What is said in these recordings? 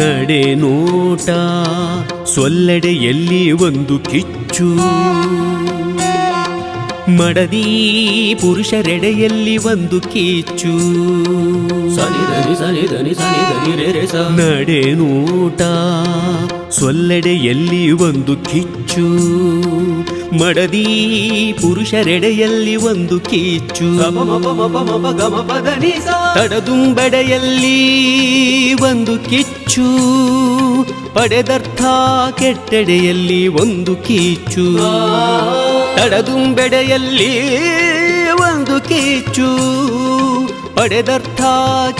ನಡೆ ನೋಟ ಸೊಲ್ಲೆಡೆಯಲ್ಲಿ ಒಂದು ಕಿಚ್ಚು? ಮಡದಿ ಪುರುಷರೆಡೆಯಲ್ಲಿ ಒಂದು ಕೀಚು. ಸನಿ ಧನಿ ಸನಿ ಧನಿ ಸನಿ ಧನಿ ರೇ ರೇ ಸ. ನಡೆ ನೋಟ ಸೊಲ್ಲೆಡೆಯಲ್ಲಿ ಒಂದು ಕಿಚ್ಚು. ಮಡದಿ ಪುರುಷರೆಡೆಯಲ್ಲಿ ಒಂದು ಕಿಚ್ಚು ತಡದುಂಬಡೆಯಲ್ಲಿ ಒಂದು ಕಿಚ್ಚು. ಪಡೆದರ್ಥ ಕೆಟ್ಟೆಡೆಯಲ್ಲಿ ಒಂದು ಕಿಚ್ಚು ತಡದುಂಬೆಡೆಯಲ್ಲಿ ಒಂದು ಕೀಚು ಪಡೆದರ್ಥ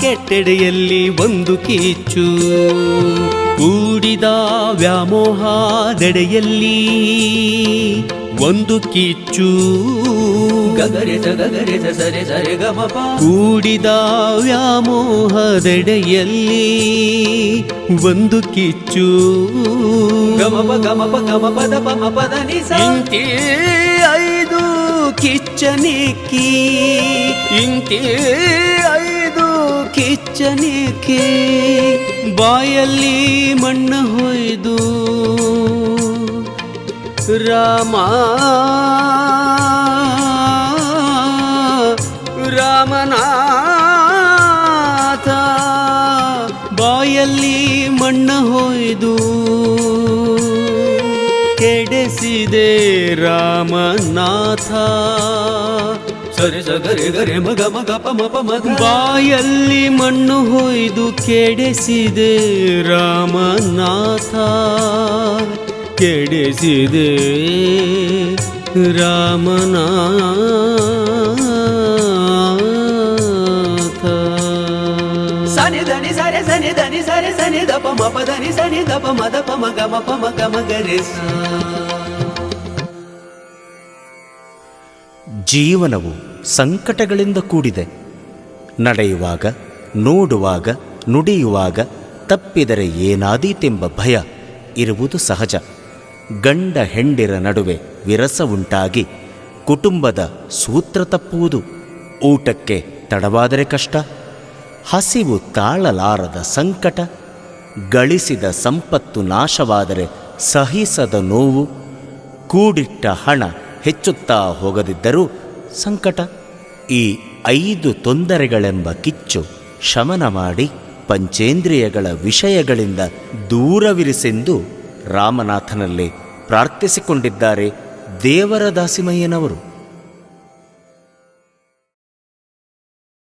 ಕೆಟ್ಟೆಡೆಯಲ್ಲಿ ಒಂದು ಕೀಚು. ಕೂಡಿದ ವ್ಯಾಮೋಹದೆಡೆಯಲ್ಲಿ ಒಂದು ಕಿಚ್ಚು ಗಗರೆ ಸ ಸರಿ ಸ ಸರೆ ಸರೆ ಗ ಮ ಪ ಕೂಡಿದ ವ್ಯಾಮೋಹದೆಡೆಯಲ್ಲಿ ಒಂದು ಕಿಚ್ಚು. ಗಮಪ ಗಮಪ ಗಮಪದ ಗ ಮ ಪ ಗ ಮ ಪ ದ ಪ ಮ ನಿ ಸ ಇಂತಿ ಐದು ಕಿಚ್ಚನಿಕ್ಕಿ ಇಂತಿ ಐದು ಕಿಚ್ಚನಿಕ್ಕಿ ಬಾಯಲ್ಲಿ ಮಣ್ಣು ಹೊಯ್ದು ರಾಮ ಬಾಯಲ್ಲಿ ಮಣ್ಣು ಹೊಯ್ದು ಕೆಡೆಸಿದೆ ರಾಮನಾಥ. ಸರಿ ಗರೆ ಬಾಯಲ್ಲಿ ಮಣ್ಣು ಹೊಯ್ದು ಕೆಡೆಸಿದೆ ರಾಮನಾಥ. ಕೆಡೆಸಿದೆ ರಾಮನಾಥ. ಧನಿ ಸನಿ ಧನಿ ಸರಿ ಸನಿ ದಪ ಗ ಜೀವನವು ಸಂಕಟಗಳಿಂದ ಕೂಡಿದೆ. ನಡೆಯುವಾಗ, ನೋಡುವಾಗ, ನುಡಿಯುವಾಗ ತಪ್ಪಿದರೆ ಏನಾದೀತೆಂಬ ಭಯ ಇರುವುದು ಸಹಜ. ಗಂಡ ಹೆಂಡಿರ ನಡುವೆ ವಿರಸ ಉಂಟಾಗಿ ಕುಟುಂಬದ ಸೂತ್ರ ತಪ್ಪುವುದು ಊಟಕ್ಕೆ ತಡವಾದರೆ ಕಷ್ಟ. ಹಸಿವು ತಾಳಲಾರದ ಸಂಕಟ, ಗಳಿಸಿದ ಸಂಪತ್ತು ನಾಶವಾದರೆ ಸಹಿಸದ ನೋವು, ಕೂಡಿಟ್ಟ ಹಣ ಹೆಚ್ಚುತ್ತಾ ಹೋಗದಿದ್ದರೂ ಸಂಕಟ. ಈ ಐದು ತೊಂದರೆಗಳೆಂಬ ಕಿಚ್ಚು ಶಮನ ಮಾಡಿ ಪಂಚೇಂದ್ರಿಯಗಳ ವಿಷಯಗಳಿಂದ ದೂರವಿರಿಸೆಂದು ರಾಮನಾಥನಲ್ಲಿ ಪ್ರಾರ್ಥಿಸಿಕೊಂಡಿದ್ದಾರೆ ದೇವರ ದಾಸಿಮಯ್ಯನವರು